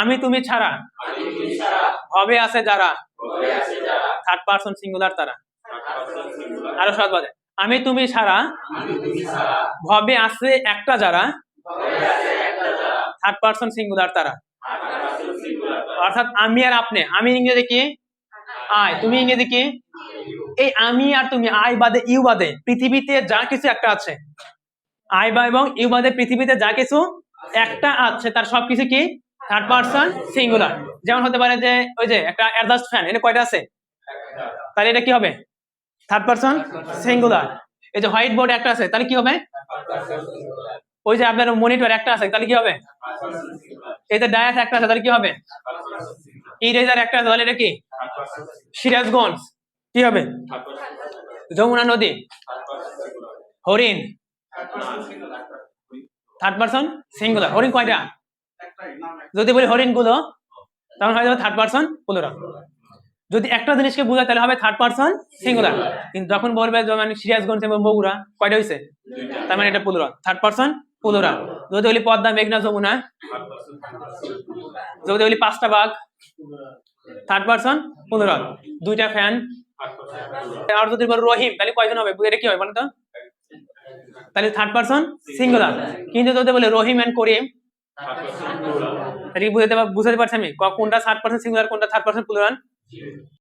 আমি তুমি ছাড়া। হবে আছে যারা। থার্ড পার্সন সিঙ্গুলার তারা। আরও সহজ বাজে। আমি তুমি ছাড়া। ভবে আছে একটা যারা। থার্ড পার্সন সিঙ্গুলার তারা। অর্থাৎ আমি আর আপনি। আমি ইংরেজি কি? আই তুমি ইংরেজি কি? এই আমি আর তুমি আই বাদে ইউ বাদে। পৃথিবীতে যা কিছু একটা আছে। আই বা এবং ইউ বাদে পৃথিবীতে যা কিছু একটা আছে, তার সবকিছু কি? থার্ড পার্সন সিঙ্গুলার যেমন হতে পারে যে, ওই যে, একটা অ্যাডজাস্ট ফ্যান এটা কয়টা আছে? তাহলে এটা কি হবে? থার্ড পার্সন সিঙ্গুলার এই যে হোয়াইট বোর্ড একটা আছে, তাহলে কি হবে? ওই যে আপনার মনিটর একটা আছে, তাহলে কি হবে? এই যে ডায়াস একটা আছে, তাহলে কি হবে? ইরেজার একটা আছে, তাহলে এটা কি? সিরাজগঞ্জ। কি হবে? যমুনা নদী। হরিণ। থার্ড পার্সন সিঙ্গুলার হরিণ কয়টা? যদি বলি হরিণগুলো তখন হয়ে যাবে থার্ড পার্সন প্লুরাল যদি একটা জিনিসকে বোঝায়, তাহলে হবে থার্ড পার্সন সিঙ্গুলার কিন্তু যখন বলবে মানে সিরাজগঞ্জ এবং বগুড়া, কয়টা হয়েছে তার মানে এটা প্লুরাল থার্ড পার্সন প্লুরাল যদি বলি পদ্মা, মেঘনা, যমুনা, যদি বলি পাঁচটা বাঘ থার্ড পার্সন প্লুরাল দুইটা ফ্যান আর যদি বলি রহিম, তাহলে কয়জন হবে? এটা কি হবে বলতো? তাহলে থার্ড পার্সন সিঙ্গুলার কিন্তু যদি বলে রহিম এন্ড করিম এটা কি বুঝাতে বুঝাতে পারছি আমি? কোনটা থার্ড পার্সেন্ট সিঙ্গুলার কোনটা থার্ড পার্সেন্ট প্লুরাল